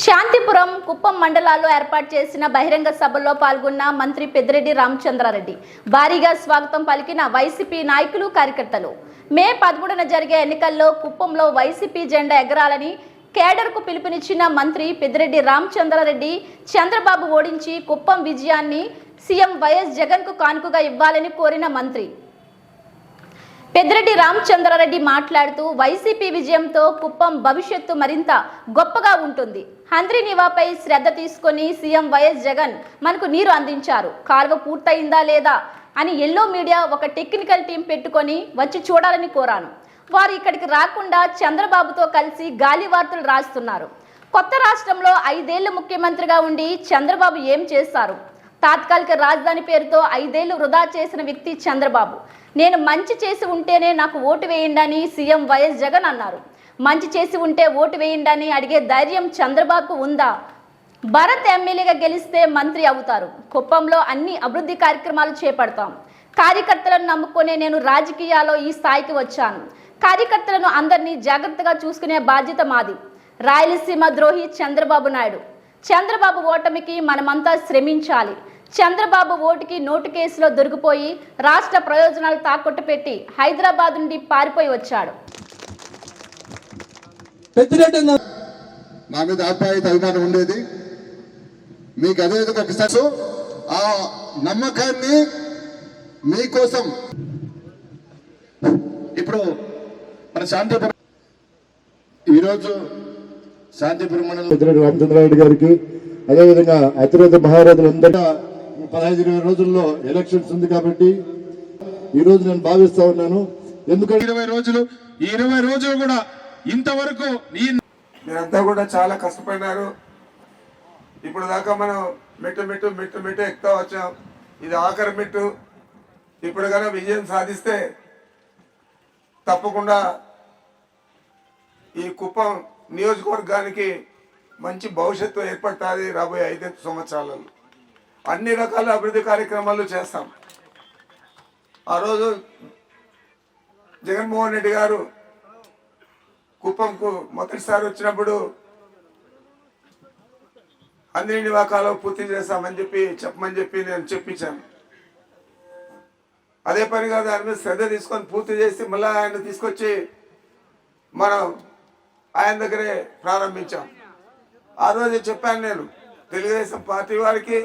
శాంతిపురం కుప్పం మండలాల్లో ఏర్పాటు చేసిన బహిరంగ సభలో పాల్గొన్న మంత్రి పెద్దిరెడ్డి రామచంద్రారెడ్డి. భారీగా స్వాగతం పలికిన వైసీపీ నాయకులు కార్యకర్తలు. మే పదమూడున జరిగే ఎన్నికల్లో కుప్పంలో వైసీపీ జెండా ఎగరాలని కేడర్కు పిలుపునిచ్చిన మంత్రి పెద్దిరెడ్డి రామచంద్రారెడ్డి చంద్రబాబు ఓడించి కుప్పం విజయాన్ని సీఎం వైఎస్ జగన్కు కానుకగా ఇవ్వాలని కోరిన మంత్రి. పెద్దిరెడ్డి రామచంద్రారెడ్డి మాట్లాడుతూ వైసీపీ విజయంతో కుప్పం భవిష్యత్తు మరింత గొప్పగా ఉంటుంది. హంద్రి నివాపై శ్రద్ధ తీసుకొని సీఎం వైఎస్ జగన్ మనకు నీరు అందించారు. కాలువ పూర్తయిందా లేదా అని ఎల్లో మీడియా ఒక టెక్నికల్ టీం పెట్టుకొని వచ్చి చూడాలని కోరాను. వారు ఇక్కడికి రాకుండా చంద్రబాబుతో కలిసి గాలి వార్తలు రాస్తున్నారు. కొత్త రాష్ట్రంలో ఐదేళ్ళ ముఖ్యమంత్రిగా ఉండి చంద్రబాబు ఏం చేస్తారు? తాత్కాలిక రాజధాని పేరుతో ఐదేళ్ళు వృధా చేసిన వ్యక్తి చంద్రబాబు. నేను మంచి చేసి ఉంటేనే నాకు ఓటు వేయండి అని సీఎం వైఎస్ జగన్ అన్నారు. మంచి చేసి ఉంటే ఓటు వేయండి అని అడిగే ధైర్యం చంద్రబాబుకు ఉందా? భరత్ ఎమ్మెల్యేగా గెలిస్తే మంత్రి అవుతారు. కుప్పంలో అన్ని అభివృద్ధి కార్యక్రమాలు చేపడతాం. కార్యకర్తలను నమ్ముకునే నేను రాజకీయాల్లో ఈ స్థాయికి వచ్చాను. కార్యకర్తలను అందరినీ జాగ్రత్తగా చూసుకునే బాధ్యత మాది. రాయలసీమ ద్రోహి చంద్రబాబు నాయుడు. చంద్రబాబు ఓటమికి మనమంతా శ్రమించాలి. చంద్రబాబు ఓటుకి నోటు కేసులో దొరికిపోయి రాష్ట్ర ప్రయోజనాలు తాకట్టు పెట్టి హైదరాబాద్ నుండి పారిపోయి వచ్చాడు. నా మీద ఆప్యాయత అభిమానం ఉండేది. మీకు అదే విధంగా ఒకసారి సో, ఆ నమ్మకాన్ని మీకోసం ఇప్పుడు మన శాంతిపురం ఈరోజు శాంతిపురం మండలం రామచంద్రారెడ్డి గారికి అదేవిధంగా అతిరథ మహారాజులందరూ పదహైదు ఇరవై రోజుల్లో ఎలక్షన్స్ ఉంది కాబట్టి ఈ రోజు నేను భావిస్తా ఉన్నాను. ఎందుకంటే ఇరవై రోజులు ఈ ఇరవై రోజులు కూడా ఇంతవరకు మీరంతా కూడా చాలా కష్టపడినారు. ఇప్పుడు దాకా మనం మెట్టు మెట్టు మెట్టు మెట్టు ఎక్కుతా వచ్చాం. ఇది ఆఖరి మెట్టు. ఇప్పుడు కనుక విజయం సాధిస్తే తప్పకుండా ఈ కుప్పం నియోజకవర్గానికి మంచి భవిష్యత్తు ఏర్పడుతుంది రాబోయే ఐదు సంవత్సరాలలో. అన్ని రకాల అభివృద్ధి కార్యక్రమాలు చేస్తాం. ఆ రోజు జగన్మోహన్ రెడ్డి గారు కుప్పంకు మొదటిసారి వచ్చినప్పుడు అన్ని నివాకాలు పూర్తి చేస్తామని చెప్పి చెప్పమని చెప్పి నేను చెప్పించాను. అదే పనిగా దాని మీద శ్రద్ధ తీసుకొని పూర్తి చేసి మళ్ళీ ఆయన తీసుకొచ్చి మనం ఆయన దగ్గరే ప్రారంభించాం. ఆ రోజే చెప్పాను నేను తెలుగుదేశం పార్టీ వారికి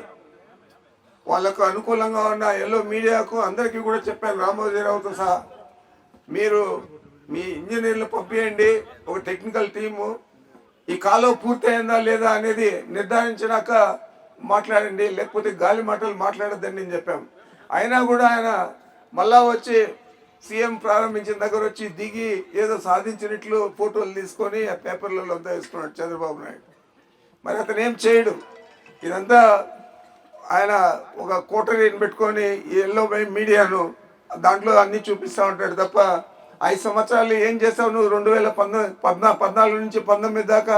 వాళ్ళకు అనుకూలంగా ఉన్న ఎల్లో మీడియాకు అందరికీ కూడా చెప్పాను రామోజీరావుతో సహా. మీరు మీ ఇంజనీర్లు పంపించండి ఒక టెక్నికల్ టీము ఈ కాలువ పూర్తయిందా లేదా అనేది నిర్ధారించినాక మాట్లాడండి లేకపోతే గాలి మాటలు మాట్లాడద్దని నేను చెప్పాం. అయినా కూడా ఆయన మళ్ళా వచ్చి సీఎం ప్రారంభించిన దగ్గర వచ్చి దిగి ఏదో సాధించినట్లు ఫోటోలు తీసుకొని ఆ పేపర్లలో అంతా వేసుకున్నాడు చంద్రబాబు నాయుడు. మరి అతను ఏం చేయడు. ఇదంతా ఆయన ఒక కోటరీని పెట్టుకొని ఎల్లో మీడియాను దాంట్లో అన్ని చూపిస్తూ ఉంటాడు తప్ప ఐదు సంవత్సరాలు ఏం చేసావు నువ్వు? రెండు వేల పంతొమ్మిది పద్నాలుగు నుంచి పంతొమ్మిది దాకా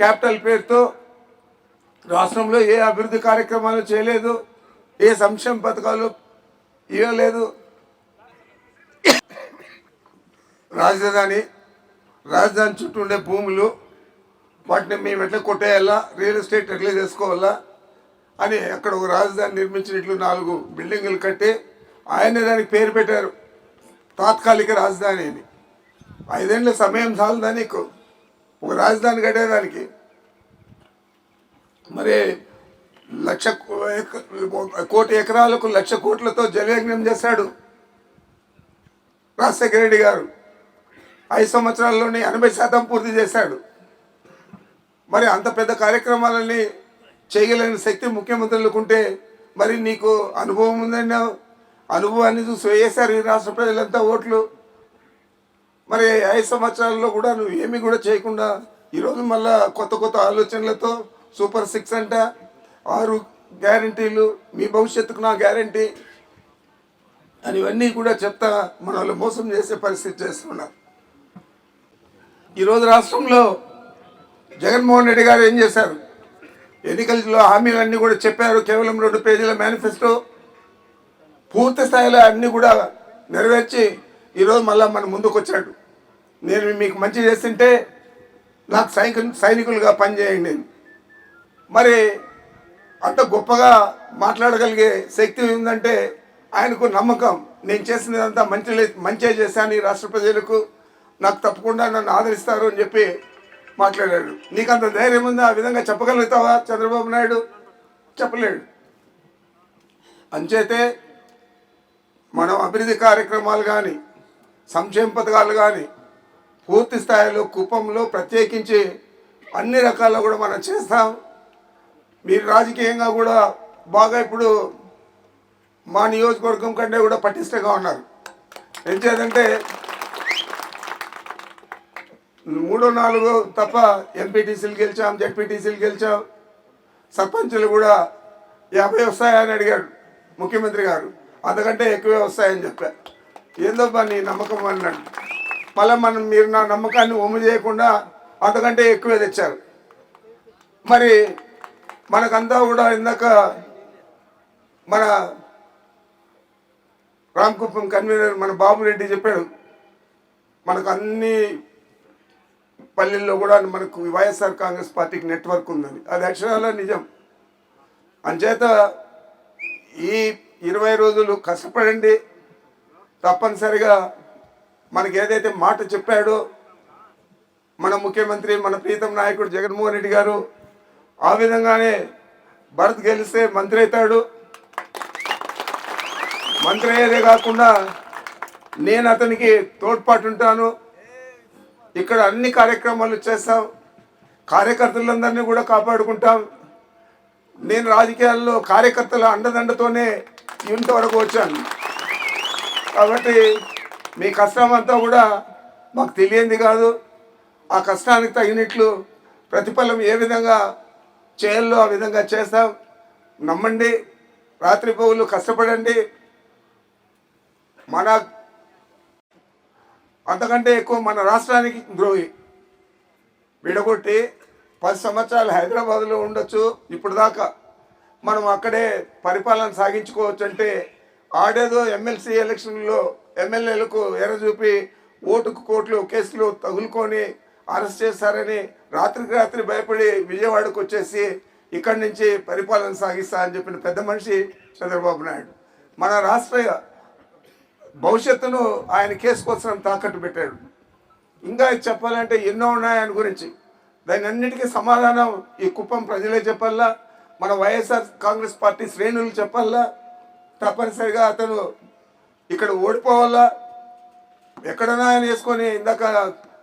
క్యాపిటల్ పేరుతో రాష్ట్రంలో ఏ అభివృద్ధి కార్యక్రమాలు చేయలేదు ఏ సంక్షేమ పథకాలు ఇవ్వలేదు. రాజధాని రాజధాని చుట్టూ ఉండే భూములు వాటిని మేము ఎట్లా కొట్టేయాలా? రియల్ ఎస్టేట్ ఎట్లా చేసుకోవాలా? అని అక్కడ ఒక రాజధాని నిర్మించినట్లు నాలుగు బిల్డింగులు కట్టి ఆయనే దానికి పేరు పెట్టారు. తాత్కాలిక రాజధాని అని ఐదేళ్ళ సమయం చాలదా నీకు? ఒక రాజధాని కట్టేదానికి. మరి లక్ష కో- ఎక- కోటి ఎకరాలకు లక్ష కోట్లతో జలయజ్ఞం చేశాడు రాజశేఖర రెడ్డి గారు. ఐదు సంవత్సరాల్లోనే ఎనభై శాతం పూర్తి చేశాడు. మరి అంత పెద్ద కార్యక్రమాలని చేయగలిగిన శక్తి ముఖ్యమంత్రులకు ఉంటే మరి నీకు అనుభవం ఉందన్నావు అనుభవాన్ని చూసి వేసారు ఈ రాష్ట్ర ప్రజలంతా ఓట్లు. మరి ఐదు సంవత్సరాల్లో కూడా నువ్వు ఏమీ కూడా చేయకుండా ఈరోజు మళ్ళా కొత్త కొత్త ఆలోచనలతో సూపర్ సిక్స్ అంట. ఆరు గ్యారంటీలు మీ భవిష్యత్తుకు నా గ్యారంటీ అని ఇవన్నీ కూడా చెప్తా మన మోసం చేసే పరిస్థితి చేస్తున్నారు. ఈరోజు రాష్ట్రంలో జగన్మోహన్ రెడ్డి గారు ఏం చేశారు? ఎన్నికల్లో హామీలన్నీ కూడా చెప్పారు. కేవలం రెండు పేజీల మేనిఫెస్టో పూర్తి స్థాయిలో అన్నీ కూడా నెరవేర్చి ఈరోజు మళ్ళీ మన ముందుకు వచ్చాడు నేను మీకు మంచి చేస్తుంటే నాకు సైనికు సైనికులుగా పనిచేయండి మరి అంత గొప్పగా మాట్లాడగలిగే శక్తి ఉందంటే ఆయనకు నమ్మకం. నేను చేసినదంతా మంచి మంచిగా చేశాను ఈ రాష్ట్ర ప్రజలకు. నాకు తప్పకుండా నన్ను ఆదరిస్తారు అని చెప్పి మాట్లాడాడు. నీకు అంత ధైర్యం ఉందా? ఆ విధంగా చెప్పగలుగుతావా? చంద్రబాబు నాయుడు? చెప్పలేడు. అంచేతే మనం అభివృద్ధి కార్యక్రమాలు కానీ సంక్షేమ పథకాలు కానీ పూర్తి స్థాయిలో కుప్పంలో ప్రత్యేకించి అన్ని రకాల కూడా మనం చేస్తాం. మీరు రాజకీయంగా కూడా బాగా ఇప్పుడు మా నియోజకవర్గం కంటే కూడా పటిష్టంగా ఉన్నారు. ఏం చేద్దంటే మూడో నాలుగో తప్ప ఎంపీటీసీలు గెలిచాం జడ్పీటీసీలు గెలిచాం. సర్పంచులు కూడా యాభై వస్తాయని అడిగాడు ముఖ్యమంత్రి గారు. అంతకంటే ఎక్కువే వస్తాయని చెప్పా. ఏందబ్బా నీ నమ్మకం అన్నాడు. మళ్ళీ మనం మీరు నా నమ్మకాన్ని ఒమ్ము చేయకుండా అంతకంటే ఎక్కువే తెచ్చారు. మరి మనకంతా కూడా ఇందాక మన రామకుప్పం కన్వీనర్ మన బాబురెడ్డి చెప్పాడు. మనకు అన్ని పల్లెల్లో కూడా మనకు వైఎస్ఆర్ కాంగ్రెస్ పార్టీకి నెట్వర్క్ ఉందని. అది అక్షరాల నిజం. అంచేత ఈ ఇరవై రోజులు కష్టపడండి. తప్పనిసరిగా మనకి ఏదైతే మాట చెప్పాడో మన ముఖ్యమంత్రి మన ప్రీతం నాయకుడు జగన్మోహన్ రెడ్డి గారు ఆ విధంగానే భరత్ గెలిస్తే మంత్రి అవుతాడు. మంత్రి అయ్యేదే కాకుండా నేను అతనికి తోడ్పాటు ఉంటాను. ఇక్కడ అన్ని కార్యక్రమాలు చేస్తాం. కార్యకర్తలందరినీ కూడా కాపాడుకుంటాం. నేను రాజకీయాల్లో కార్యకర్తల అండదండతోనే ఇంతవరకు వచ్చాను. కాబట్టి మీ కష్టం అంతా కూడా మాకు తెలియంది కాదు. ఆ కష్టానికి తగినట్లు ప్రతిఫలం ఏ విధంగా చేయాలో ఆ విధంగా చేస్తాం. నమ్మండి. రాత్రి పౌలు కష్టపడండి. మన అంతకంటే ఎక్కువ మన రాష్ట్రానికి ద్రోహి. విడగొట్టి పది సంవత్సరాలు హైదరాబాద్లో ఉండొచ్చు ఇప్పుడు దాకా మనం అక్కడే పరిపాలన సాగించుకోవచ్చు అంటే ఆడేదో ఎమ్మెల్సీ ఎలక్షన్లో ఎమ్మెల్యేలకు ఎర్ర చూపి ఓటుకు కోట్లు కేసులు తగులుకొని అరెస్ట్ చేశారని రాత్రికి రాత్రి భయపడి విజయవాడకు వచ్చేసి ఇక్కడి నుంచి పరిపాలన సాగిస్తా అని చెప్పిన పెద్ద మనిషి చంద్రబాబు నాయుడు. మన రాష్ట్ర భవిష్యత్తును ఆయన కేసు కోసం తాకట్టు పెట్టాడు. ఇంకా చెప్పాలంటే ఎన్నో ఉన్నాయి ఆయన గురించి. దాని అన్నిటికీ సమాధానం ఈ కుప్పం ప్రజలే చెప్పాలా? మన వైఎస్ఆర్ కాంగ్రెస్ పార్టీ శ్రేణులు చెప్పాలా? తప్పనిసరిగా అతను ఇక్కడ ఓడిపోవాలా? ఎక్కడన్నా ఆయన వేసుకొని ఇందాక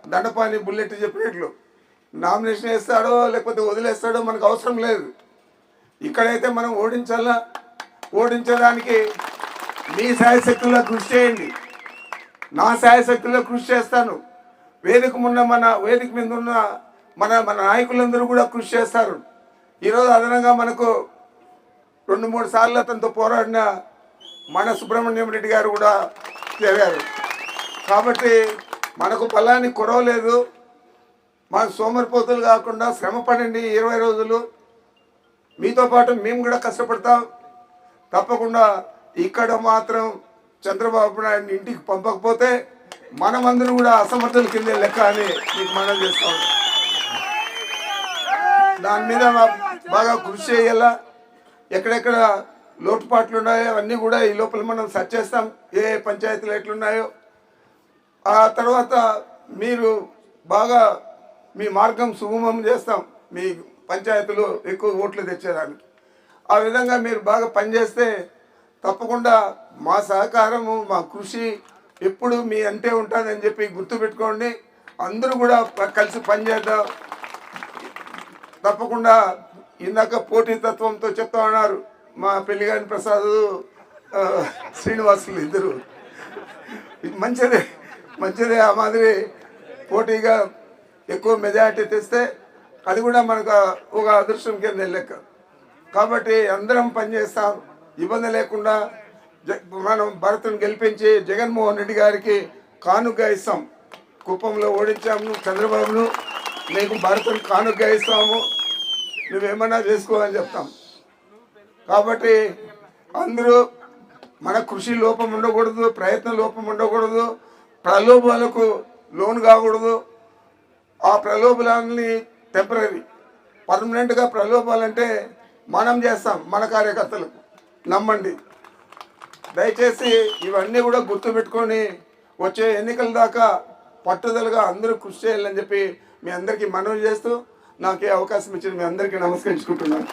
దండపాని బుల్లెట్ చెప్పినట్లు నామినేషన్ వేస్తాడో లేకపోతే వదిలేస్తాడో మనకు అవసరం లేదు. ఇక్కడైతే మనం ఓడించాలా? ఓడించడానికి మీ శాయశక్తుల్లో కృషి చేయండి. నా శాయశక్తుల్లో కృషి చేస్తాను. వేదిక ఉన్న మన వేదిక మీద ఉన్న మన మన నాయకులందరూ కూడా కృషి చేస్తారు. ఈరోజు అదనంగా మనకు రెండు మూడు సార్లు అతనితో పోరాడిన మన సుబ్రహ్మణ్యం రెడ్డి గారు కూడా చేరారు. కాబట్టి మనకు పొలాన్ని కొరవలేదు. మన సోమరిపోతులు కాకుండా శ్రమ పడండి ఇరవై రోజులు. మీతో పాటు మేము కూడా కష్టపడతాం. తప్పకుండా ఇక్కడ మాత్రం చంద్రబాబు నాయుడు ఇంటికి పంపకపోతే మనమందరం కూడా అసమర్థుల కిందే లెక్క అని మీకు మనం చేస్తాం దాని మీద బాగా కృషి చేయాలా? ఎక్కడెక్కడ లోటుపాట్లు ఉన్నాయో అవన్నీ కూడా ఈ లోపల మనం సెర్చ్ చేస్తాం. ఏ ఏ పంచాయతీలు ఎట్లున్నాయో. ఆ తర్వాత మీరు బాగా మీ మార్గం సుగమం చేస్తాం. మీ పంచాయతీలో ఎక్కువ ఓట్లు తెచ్చేదానికి. ఆ విధంగా మీరు బాగా పనిచేస్తే తప్పకుండా మా సహకారము మా కృషి ఎప్పుడు మీ అంటే ఉంటుందని చెప్పి గుర్తుపెట్టుకోండి. అందరూ కూడా కలిసి పనిచేద్దాం. తప్పకుండా ఇందాక పోటీతత్వంతో చెప్తా ఉన్నారు. మా పెళ్ళిగాని ప్రసాద్ శ్రీనివాసులు ఇద్దరు. ఇది మంచిదే మంచిదే ఆ మాదిరి పోటీగా ఎక్కువ మెజారిటీ తెస్తే అది కూడా మనకు ఒక అదృష్టం కింద లెక్క. కాబట్టి అందరం పనిచేస్తాం. ఇబ్బంది లేకుండా జ- మనం భరత్ను గెలిపించి జగన్మోహన్ రెడ్డి గారికి కానుక ఇస్తాం. కుప్పంలో ఓడించాము చంద్రబాబును నీకు భరత్ను కానుక ఇస్తాము. నువ్వేమన్నా చేసుకోవాలని చెప్తాం. కాబట్టి అందరూ మన కృషి లోపం ఉండకూడదు ప్రయత్న లోపం ఉండకూడదు ప్రలోభాలకు లోన్ కాకూడదు. ఆ ప్రలోభాలని టెంపరీ పర్మనెంట్గా ప్రలోభాలంటే మనం చేస్తాం మన కార్యకర్తలు నమ్మండి. దయచేసి ఇవన్నీ కూడా గుర్తుపెట్టుకొని వచ్చే ఎన్నికల దాకా పట్టుదలగా అందరూ కృషి చేయాలని చెప్పి మీ అందరికీ మనవి చేస్తూ నాకు అవకాశం ఇచ్చిన మీ అందరికీ నమస్కరించుకుంటున్నాను.